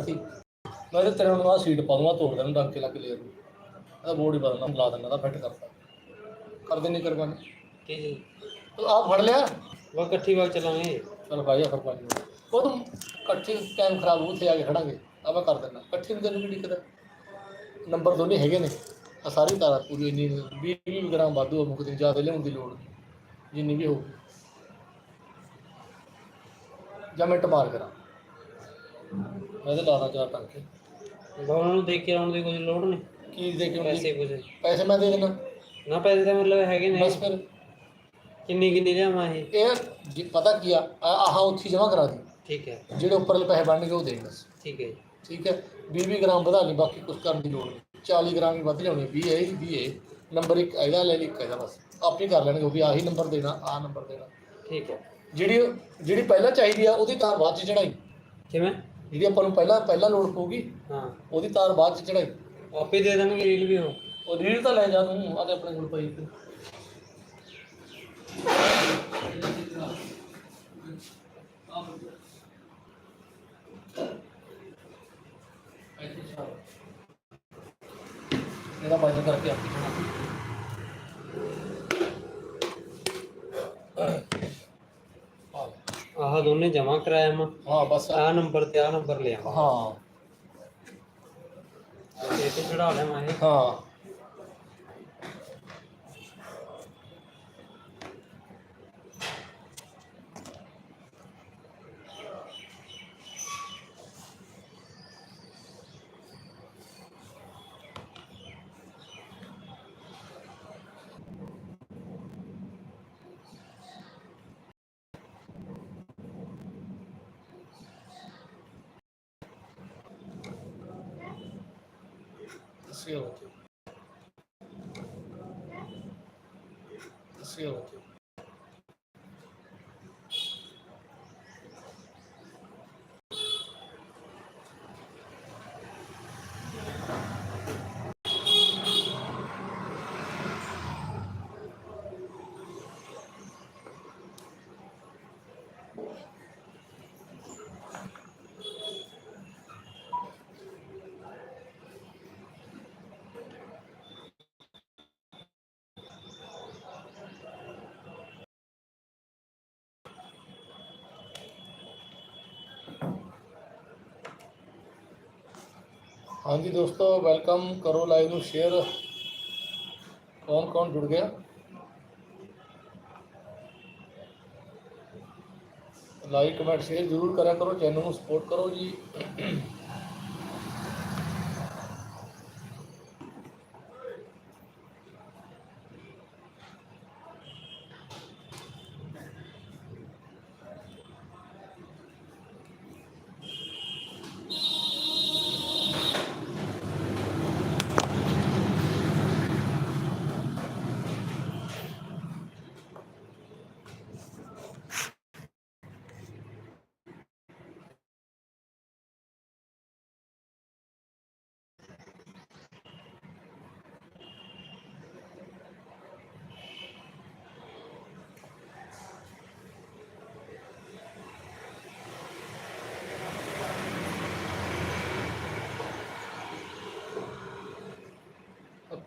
ਸੀ ਮੈਂ ਤੇ ਤੇਰੇ ਨੂੰ ਆ ਸੀਟ ਪਾ ਦੂੰਗਾ ਤੋੜ ਦੇਣਾ ਡੰਕੇ ਲੱਗ ਲੈ ਇਹਦਾ ਬੋਰਡ ਹੀ ਬਦਲਣਾ ਲਾ ਦੇਣਾ ਦਾ ਫਿੱਟ ਕਰਤਾ। ਕਰ ਦੇਣੀ ਕਰਵਾ ਕੀ ਜੀ। ਆ ਫੜ ਲਿਆ। ਵਾ ਇਕੱਠੀ ਵਾਰ ਚਲਾਵਾਂਗੇ ਚਲ ਭਾਈ ਆ ਫਿਰ ਪਾ ਲਈ ਉਹ ਤੂੰ ਇਕੱਠੀ ਟਾਈਮ ਖਰਾਬ ਹੋ ਉੱਥੇ ਆ ਕੇ ਖੜਾਂਗੇ। ਆ ਮੈਂ ਕਰ ਦਿੰਦਾ। ਇਕੱਠੀ ਨੂੰ ਤੈਨੂੰ ਕੀ ਦਿੱਕਤ ਹੈ? ਨੰਬਰ ਦੋਨੇ ਹੈਗੇ ਨੇ। ਆ ਸਾਰੀ ਤਾਰ ਪੂਰੀ ਇੰਨੀ 20 20 ਗ੍ਰਾਮ ਵਾਧੂ ਮੁੱਕ ਦਿਨ ਜ਼ਿਆਦਾ ਲਿਆਉਣ ਦੀ ਲੋੜ ਜਿੰਨੀ ਵੀ ਹੋਊ ਜਾਂ ਮਿੰਟ ਮਾਰ ਕਰਾਂ। ਮੈਂ ਤੇ ਲਾਦਾ ਚਾਰ ਟੰਕੇ। ਉਹਨਾਂ ਨੂੰ ਦੇਖ ਕੇ ਆਉਣ ਦੀ ਕੋਈ ਲੋੜ ਨਹੀਂ। ਕੀ ਦੇ ਕੇ ਪੈਸੇ ਆਉਂਦੀ? ਕੁਝ ਪੈਸੇ। ਮੈਂ ਦੇ ਦੇਣਾ। ਨਾ ਪੈਸੇ ਤਾਂ ਮਤਲਬ ਹੈਗੇ ਨੇ। ਬਸ ਫਿਰ। ਕਿੰਨੀ ਕਿੰਨੀ ਲਿਆਵਾਂ ਇਹ? ਇਹ ਜੇ ਪਤਾ ਕੀ ਆ ਆ- ਆਹ ਉੱਥੇ ਜਮਾ ਕਰਾ ਦੇ। ਠੀਕ ਹੈ। ਜਿਹੜੇ ਉੱਪਰਲੇ ਪੈਸੇ ਬਣਨਗੇ ਉਹ ਦੇ ਬਸ। ਠੀਕ ਹੈ ਜੀ। ਠੀਕ ਹੈ। 20 20 ਗ੍ਰਾਮ ਵਧਾ ਲਈ ਬਾਕੀ ਕੁਝ ਕਰਨ ਦੀ ਲੋੜ ਨਹੀਂ। 40 ਗ੍ਰਾਮ ਹੀ ਵੱਧ ਲਿਆਉਣੀ 20 ਹੈ 20 ਹੈ। ਨੰਬਰ ਇੱਕ ਇਹਦਾ ਲੈ ਲਈ ਇੱਕ ਇਹਦਾ ਬਸ। ਆਪੇ ਕਰ ਲੈਣਗੇ ਉਹ ਵੀ ਆਹੀ ਨੰਬਰ ਦੇਣਾ ਆਹ ਨੰਬਰ ਦੇਣਾ। ਠੀਕ ਹੈ। ਜਿਹੜੀ ਜਿਹੜੀ ਪਹਿਲਾਂ ਚਾਹੀਦੀ ਆ ਉਹਦੀ ਤਾਰ ਬਾਅਦ ਚ ਚੜਾਈ ਕਿਵੇਂ? ਜਿਹੜੀ ਆਪਾਂ ਨੂੰ ਪਹਿਲਾਂ ਪਹਿਲਾਂ ਲੋੜ ਪਊਗੀ। ਹਾਂ। ਉਹਦੀ ਤਾਰ ਬਾਅਦ ਚ ਚੜਾਈ। ਆਪੇ ਦੇ ਦੇਣਗੇ ਰੀਲ ਵੀ ਉਹ। ਉਹ ਰੀਲ ਤਾਂ ਲੈ ਜਾ ਤੂੰ ਆਦੇ ਆਪਣੇ ਕੋਲ ਪਈ ਤੇ ਇਹਦਾ ਬਾਈਕ ਕਰਕੇ ਆਪੀ ਚੜਾ ਦੋਨੇ ਜਮਾ ਕਰਾਇਆ ਮੈਂ। ਹਾਂ ਬਸ। ਆਹ ਨੰਬਰ ਤੇ ਆਹ ਨੰਬਰ ਲਿਆ। ਹਾਂ। ਇਹ ਤੇ ਚੜਾ ਲਿਆ ਮੈਂ ਇਹ। ਹਾਂ। Facility. Facility. ਹਾਂਜੀ ਦੋਸਤੋ ਵੈਲਕਮ ਕਰੋ ਲਾਈਵ ਨੂੰ ਸ਼ੇਅਰ ਕੌਣ ਕੌਣ ਜੁੜ ਗਿਆ? ਲਾਈਕ ਕਮੈਂਟ ਸ਼ੇਅਰ ਜ਼ਰੂਰ ਕਰਿਆ ਕਰੋ ਚੈਨਲ ਨੂੰ ਸਪੋਰਟ ਕਰੋ ਜੀ।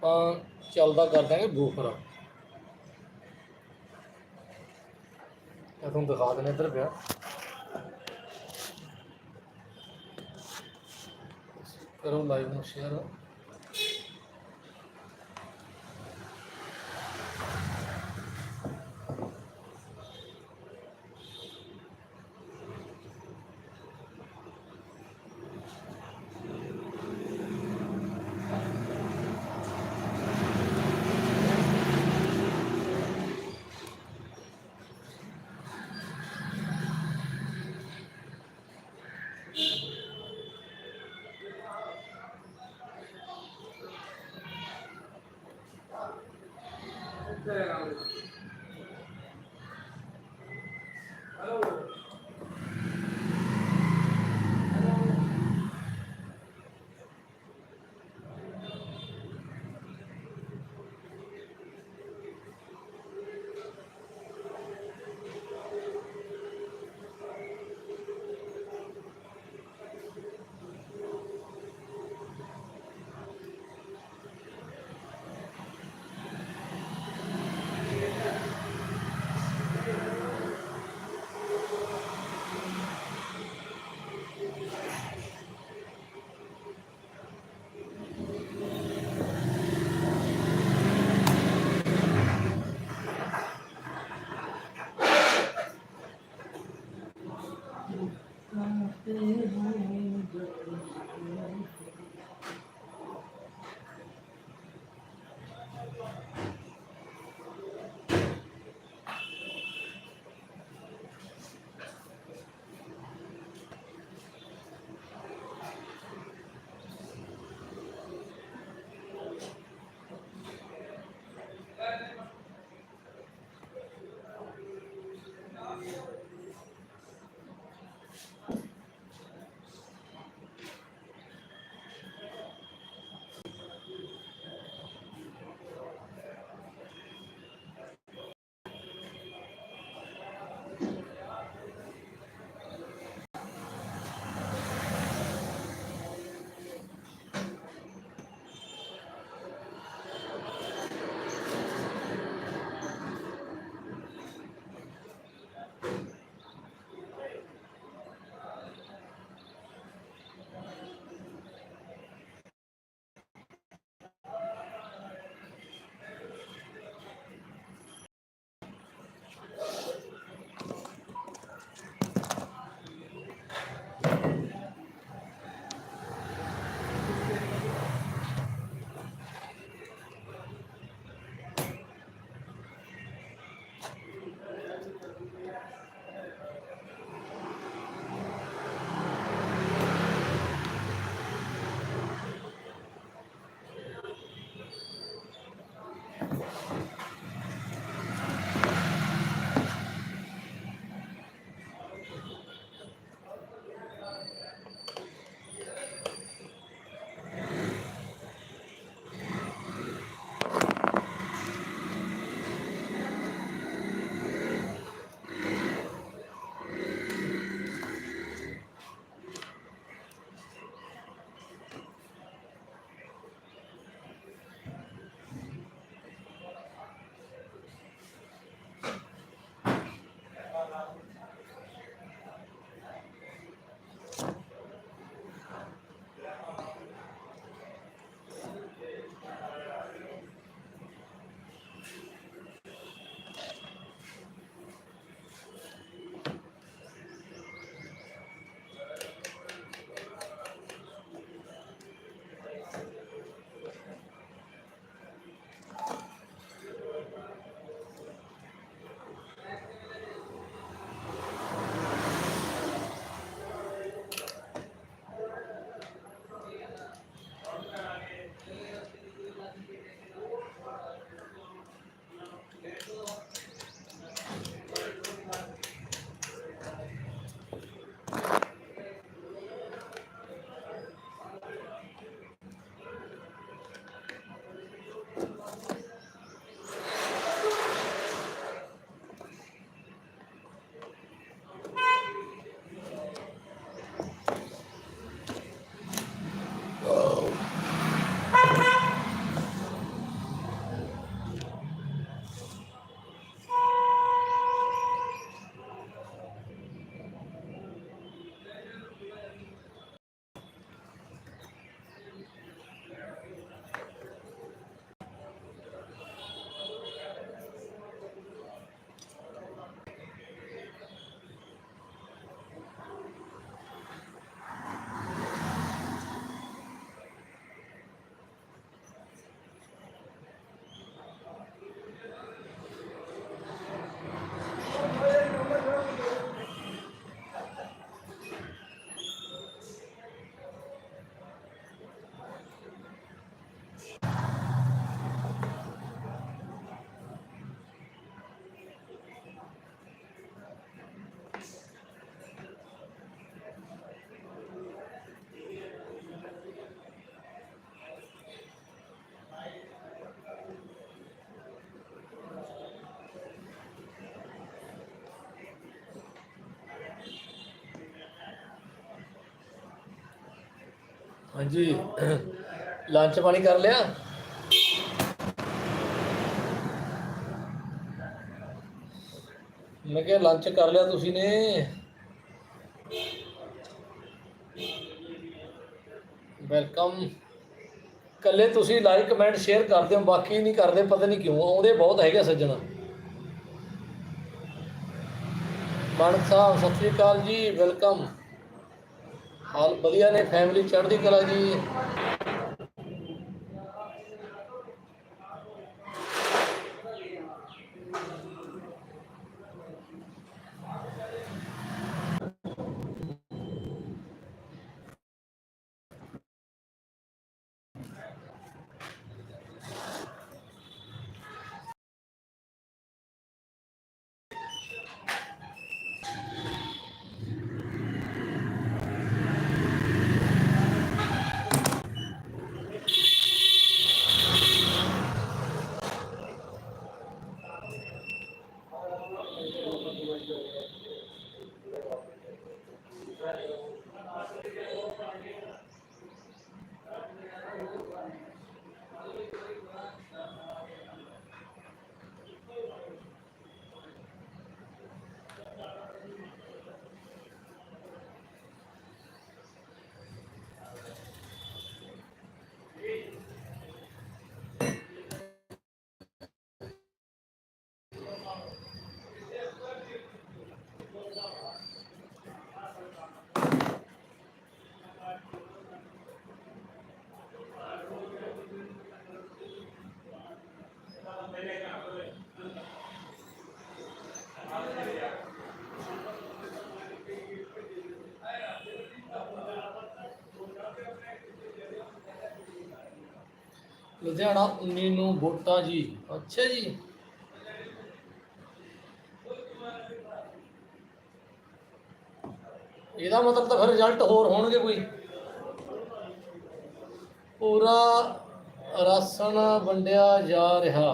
ਆਪਾਂ ਚੱਲਦਾ ਕਰ ਦਾਂਗੇ ਬੂਫਰ ਇਹ ਤੁਹਾਨੂੰ ਦਿਖਾ ਦਿੰਦੇ ਇੱਧਰ ਪਿਆ। ਕਰੋ ਲਾਈਵ ਨੂੰ ਸ਼ੇਅਰ 嗯。ਹਾਂਜੀ। ਲੰਚ ਪਾਣੀ ਕਰ ਲਿਆ? ਮੈਂ ਕਿਹਾ ਲੰਚ ਕਰ ਲਿਆ ਤੁਸੀਂ ਨੇ। ਵੈਲਕਮ। ਕੱਲੇ ਤੁਸੀਂ ਲਾਈਕ ਕਮੈਂਟ, ਸ਼ੇਅਰ ਕਰਦੇ ਹੋ, ਬਾਕੀ ਨਹੀਂ ਕਰਦੇ, ਪਤਾ ਨਹੀਂ ਕਿਉਂ, ਆਉਂਦੇ ਬਹੁਤ ਹੈਗੇ ਸੱਜਣ। ਮਾਨਕ ਸਾਹਿਬ ਸਤਿ ਸ਼੍ਰੀ ਅਕਾਲ ਜੀ, ਵੈਲਕਮ। ਹਾਲ ਵਧੀਆ ਨੇ ਫੈਮਿਲੀ ਚੜ੍ਹਦੀ ਕਲਾ ਜੀ। ਲੁਧਿਆਣਾ 19 ਨੂੰ ਵੋਟਾਂ ਜੀ। ਅੱਛਾ ਜੀ। ਇਹਦਾ ਮਤਲਬ ਤਾਂ ਫਿਰ ਰਿਜ਼ਲਟ ਹੋਰ ਹੋਣਗੇ ਕੋਈ। ਪੂਰਾ ਰਾਸ਼ਨ ਵੰਡਿਆ ਜਾ ਰਿਹਾ।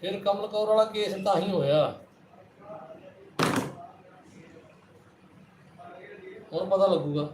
ਫਿਰ ਕਮਲ ਕੌਰ ਵਾਲਾ ਕੇਸ ਤਾਂ ਹੀ ਹੋਇਆ। ਹੁਣ ਪਤਾ ਲੱਗੂਗਾ।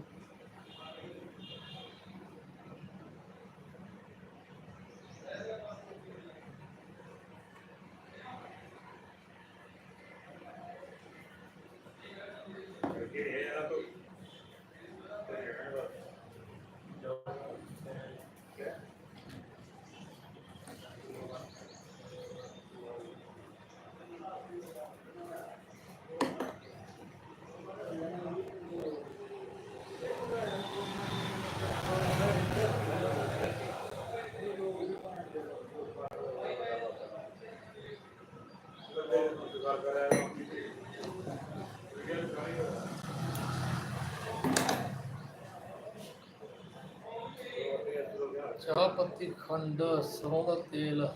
ਚਾਹ ਖੰਡ, ਸਰੋਂ ਦਾ ਤੇਲ,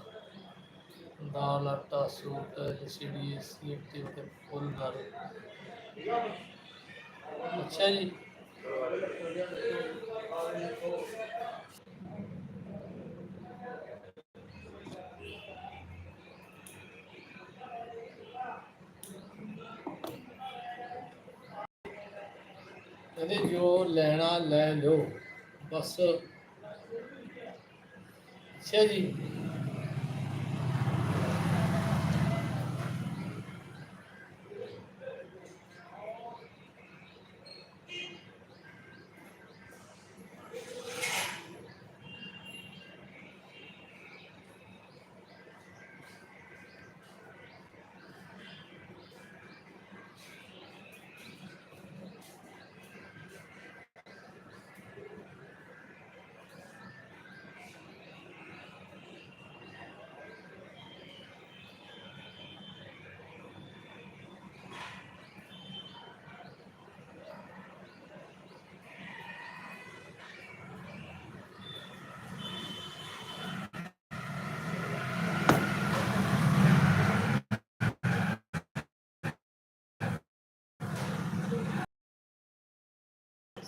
ਦਾਲ, ਆਟਾ ਸੂਟ ਜਿਹੜੀ ਸੀਟ ਤੇ ਉੱਤੇ ਫੁੱਲ ਕਰ ਅੱਛਾ ਜੀ। ਕਹਿੰਦੇ ਜੋ ਲੈਣਾ ਲੈ ਲਓ, ਬਸ ਅੱਛਾ ਜੀ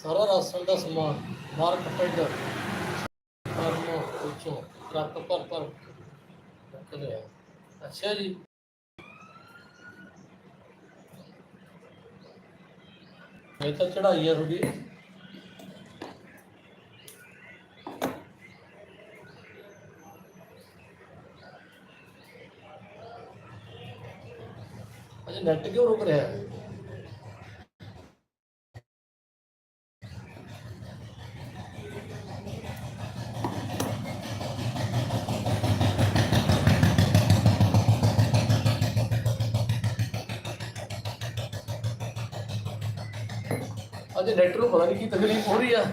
ਸਾਰਾ ਰਾਸ਼ਨ ਦਾ ਸਮਾਨ ਮਾਰਕੀਟ ਕਰਮ ਵਿੱਚੋਂ ਟਰੱਕ ਪਰ ਪਰ ਅੱਛਾ ਜੀ। ਇਹ ਤਾਂ ਚੜਾਈ ਆ ਤੁਹਾਡੀ। ਅਜੇ ਨੈਟ ਕਿਉਂ ਰੁਕ ਰਿਹਾ ਹੈ? ਨੈਟ ਨੂੰ ਪਤਾ ਨਹੀਂ ਕੀ ਤਕਲੀਫ ਹੋ ਰਹੀ ਆ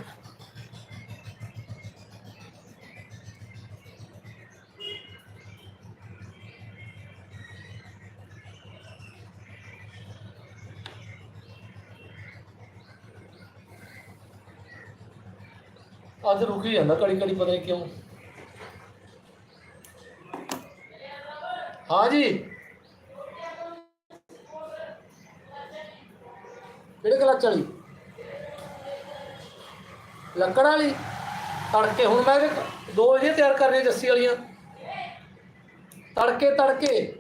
ਅੱਜ ਰੁਕ ਹੀ ਜਾਂਦਾ ਘੜੀ ਘੜੀ ਪਤਾ ਨਹੀਂ ਕਿਉਂ ਹਾਂ ਜੀ ਕਿਹੜੇ ਕਲਾਚ ਵਾਲੀ ਲੱਕੜ ਵਾਲੀ। ਤੜਕੇ ਹੁਣ ਮੈਂ ਤੇ ਦੋ ਵਜੇ ਤਿਆਰ ਕਰਨੀਆਂ ਜੱਸੀ ਵਾਲੀਆਂ। ਤੜਕੇ ਤੜਕੇ।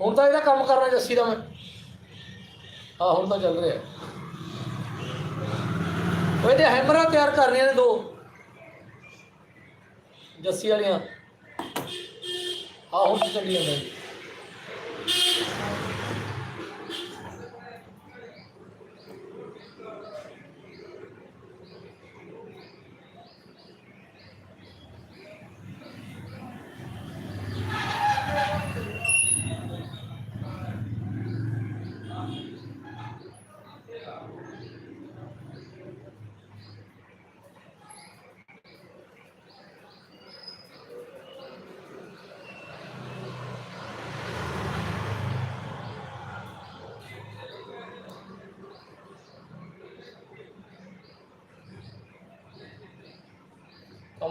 ਹੁਣ ਤਾਂ ਇਹਦਾ ਕੰਮ ਕਰਨਾ ਜੱਸੀ ਦਾ ਮੈਂ। ਹਾਂ ਹੁਣ ਤਾਂ ਚੱਲ ਰਿਹਾ। ਉਹ ਇਹਦੇ ਹੈਮਰਾਂ ਤਿਆਰ ਕਰਨੀਆਂ ਨੇ ਦੋ। ਜੱਸੀ ਵਾਲੀਆਂ। ਹਾਂ ਹੁਣ ਤਾਂ ਚੱਲੀ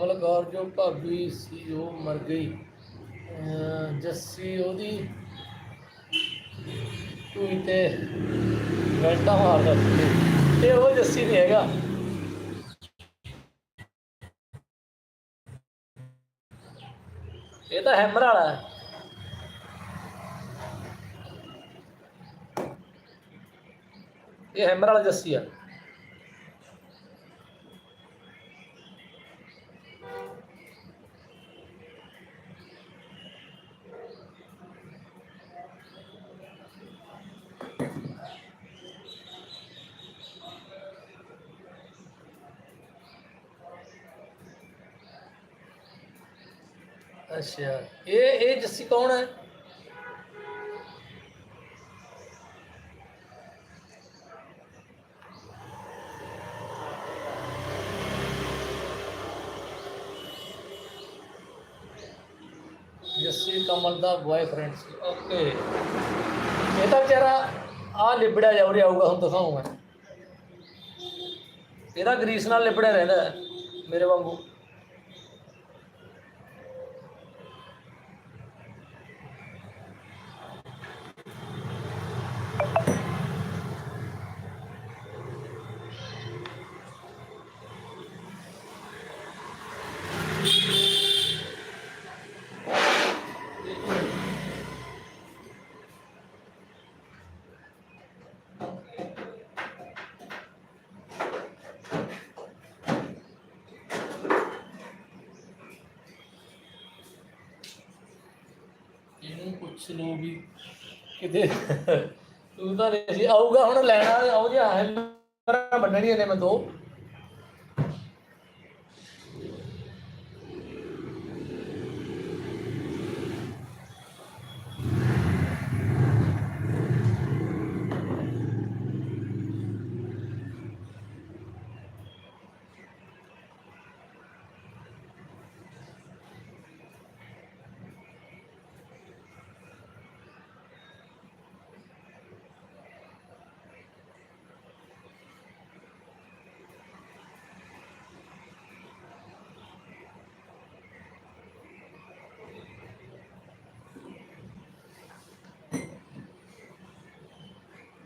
ਕਮਲ ਕੌਰ ਜੋ ਭਾਬੀ ਸੀ, ਉਹ ਮਰ ਗਈ। ਜੱਸੀ ਉਹਦੀ ਤੂੰ ਤੇ ਗਲਟਾ ਮਾਰਦਾ ਸੀ ਤੇ ਉਹ ਜੱਸੀ ਨਹੀਂ ਹੈਗਾ। ਇਹ ਤਾਂ ਹੈਮਰ ਵਾਲਾ ਹੈ। ਇਹ ਹੈਮਰ ਵਾਲਾ ਜੱਸੀ ਆ। ਅੱਛਾ, ਇਹ ਇਹ ਜੱਸੀ ਕੌਣ ਹੈ? ਜੱਸੀ ਕਮਲ ਦਾ ਬॉयਫ੍ਰੈਂਡ ਸੀ ਓਕੇ ਇਹ ਤਾਂ ਵਿਚਾਰਾ ਆ ਲਿਬੜਿਆ ਜਾ ਰਿਹਾ ਆਊਗਾ, ਹੁਣ ਦਿਖਾਉਂ ਮੈਂ। ਇਹਦਾ ਗਰੀਸ ਨਾਲ ਲਿਬੜਿਆ ਰਹਿੰਦਾ ਮੇਰੇ ਵਾਂਗੂ। ਇਹਨੂੰ ਪੁੱਛ ਲੋ ਵੀ ਕਿਤੇ ਤੂੰ ਤਾਂ ਨਹੀਂ ਸੀ ਆਊਗਾ ਹੁਣ ਲੈਣਾ ਆਉ ਜਿਹਾ ਹੈ ਮੇਰਾ ਬੰਨਣੀਆਂ ਨੇ ਮੈਂ ਦੋ।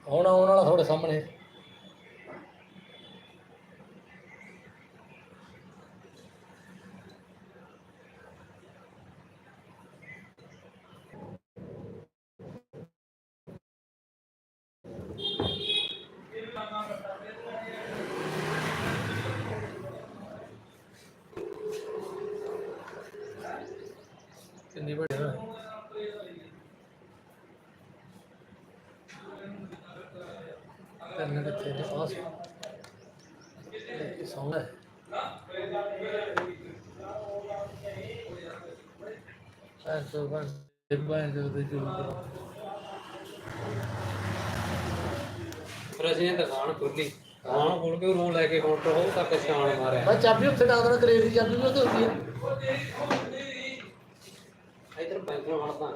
ਹੁਣ ਆਉਣ ਵਾਲਾ ਤੁਹਾਡੇ ਸਾਹਮਣੇ ਕਿੰਨੀ ਵੱਡੀ ਹੈ ਐਸੋ ਬਣ ਡਿੱਬਾਂ ਜੋ ਦੇ ਜੋ ਫਿਰ ਅਸੀਂ ਇਹ ਦੁਕਾਨ ਖੋਲੀ ਦੁਕਾਨ ਖੋਲ ਕੇ ਰੂਮ ਲੈ ਕੇ ਕਾਊਂਟਰ ਹੋ ਤੱਕ ਛਾਣ ਮਾਰਿਆ ਮੈਂ ਚਾਬੀ ਉੱਥੇ ਨਾ ਦੇਣਾ ਕਰੇਟ ਦੀ ਚਾਬੀ ਵੀ ਉੱਥੇ ਹੁੰਦੀ ਹੈ ਇਧਰ ਬੈਂਕ ਨੂੰ ਵੜਦਾ।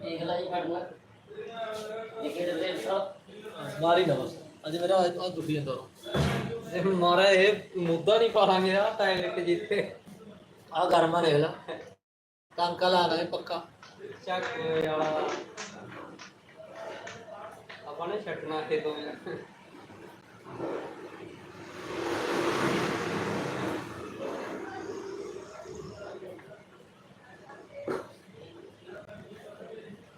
ਦੇਖ ਲੈ ਜੀ ਫੜਨਾ। ਇਹ ਕਿਹੜੇ ਦੇ ਸਾ ਮਾਰੀ ਨਾ ਬਸ। ਅੱਜ ਮੇਰਾ ਆ ਦੁਖੀ ਜਾਂਦਾ ਜੇ ਹੁਣ ਮਾਰਿਆ ਇਹ ਮੁੱਦਾ ਨਹੀਂ ਪਾਲਾਂਗੇ ਆ ਟਾਇਲਟ ਜਿੱਥੇ ਆ ਗਰਮਾ ਦੇਖ ਲੈ। ਟਾਂਕਾ ਲਾਣਾ ਹੈ ਪੱਕਾ। ਚੱਕ ਵਾਲਾ ਆਪਾਂ ਨੇ ਛੱਟਣਾ ਤੇ ਤੋਂ।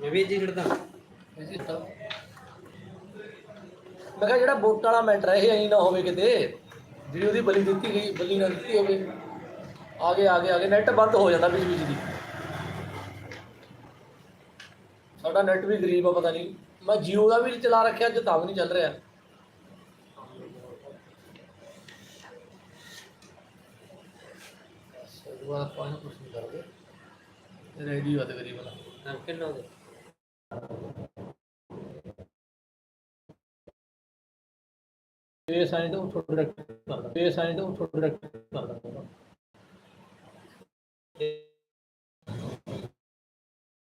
ਮੈਂ ਵੀ ਜੀ ਛੱਡਦਾ ਜੀ ਤਾਂ ਮੈਂ ਕਿਹਾ ਜਿਹੜਾ ਵੋਟ ਵਾਲਾ ਮੈਟਰ ਇਹ ਐਂ ਨਾ ਹੋਵੇ ਕਿਤੇ। ਜਿਹੜੀ ਉਹਦੀ ਬਲੀ ਦਿੱਤੀ ਗਈ ਬਲੀ ਨਾ ਦਿੱਤੀ ਹੋਵੇ। ਆਗੇ ਆਗੇ ਆਗੇ ਨੈਟ ਬੰਦ ਹੋ ਜਾਂਦਾ ਵਿੱਚ ਵਿੱਚ ਦੀ। ਸਾਡਾ ਨੈਟ ਵੀ ਗਰੀਬ ਆ ਪਤਾ ਨਹੀਂ ਮੈਂ ਜੀਓ ਦਾ ਵੀ ਚਲਾ ਰੱਖਿਆ ਅੱਜ ਤਾਂ ਵੀ ਨਹੀਂ ਚੱਲ ਰਿਹਾ। ਸਗਵਾ ਆਪਾਂ ਨੂੰ ਕੁਝ ਨਹੀਂ ਕਰਦੇ। ਰੇਡੀਓ ਤੇ ਗਰੀਬ ਵਾਲਾ। ਨਾਮ ਕਿੰਨਾ ਉਹਦਾ ਫੇਸ ਆਏ ਤਾਂ ਥੋੜਾ ਕਰਦਾ ਫੇਸ ਆਏ ਤਾਂ ਥੋੜਾ ਕਰਦਾ।